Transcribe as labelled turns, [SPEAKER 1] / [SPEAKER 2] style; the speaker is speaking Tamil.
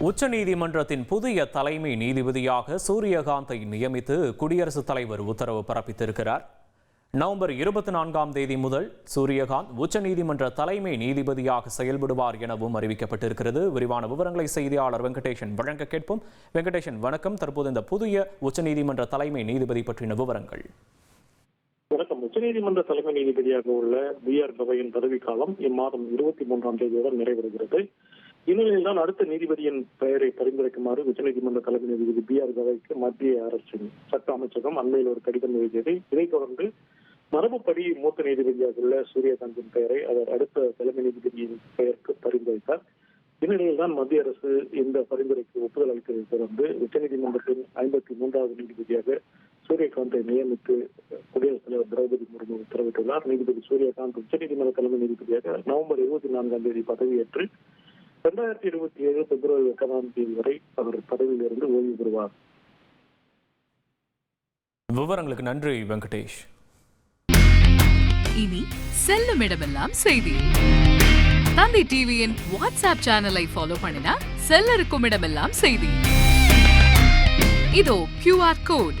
[SPEAKER 1] உச்சநீதிமன்றத்தின் புதிய தலைமை நீதிபதியாக சூரியகாந்தை நியமித்து குடியரசுத் தலைவர் உத்தரவு பிறப்பித்திருக்கிறார். நவம்பர் இருபத்தி நான்காம் தேதி முதல் சூரியகாந்த் உச்சநீதிமன்ற தலைமை நீதிபதியாக செயல்படுவார் எனவும் அறிவிக்கப்பட்டிருக்கிறது. விரிவான விவரங்களை செய்தியாளர் வெங்கடேஷன் வழங்க கேட்போம். வெங்கடேஷன் வணக்கம். தற்போது இந்த புதிய உச்சநீதிமன்ற தலைமை நீதிபதி பற்றின விவரங்கள்.
[SPEAKER 2] உச்சநீதிமன்ற தலைமை நீதிபதியாக உள்ள பி ஆர் கவையின் பதவிக்காலம் இம்மாதம் இருபத்தி மூன்றாம் தேதியுடன் நிறைவடைகிறது. இந்நிலையில்தான் அடுத்த நீதிபதியின் பெயரை பரிந்துரைக்குமாறு உச்சநீதிமன்ற தலைமை நீதிபதி பி ஆர் கவைக்கு மத்திய அரசின் சட்ட அமைச்சகம் அண்மையில் ஒரு கடிதம் எழுதியது. இதைத் தொடர்ந்து மரபுப்படி மூத்த நீதிபதியாக உள்ள சூரியகாந்தின் பெயரை அவர் அடுத்த தலைமை நீதிபதியின் பெயருக்கு பரிந்துரைத்தார். இந்நிலையில் தான் மத்திய அரசு இந்த பரிந்துரைக்கு ஒப்புதல் அளித்ததை தொடர்ந்து உச்சநீதிமன்றத்தின் ஐம்பத்தி மூன்றாவது நீதிபதியாக சூரியகாந்தை நியமித்து குடியரசுத் தலைவர் திரௌபதி முர்மு உத்தரவிட்டுள்ளார். நீதிபதி சூரியகாந்த் உச்சநீதிமன்ற தலைமை நீதிபதியாக நவம்பர் இருபத்தி நான்காம் தேதி பதவியேற்று இரண்டாயிரத்தி இருபத்தி ஏழு பிப்ரவரி எட்டாம் தேதி வரை அவர் பதவியில் இருந்து ஓய்வு பெறுவார்.
[SPEAKER 1] விவரங்களுக்கு நன்றி வெங்கடேஷ்.
[SPEAKER 3] இனி செல்லும் இடமெல்லாம் செய்தி. தந்தை டிவியின் வாட்ஸ்அப் சேனலை ஃபாலோ பண்ணினா செல்ல இருக்கும் இடமெல்லாம் செய்தி. இதோ கியூஆர் கோட்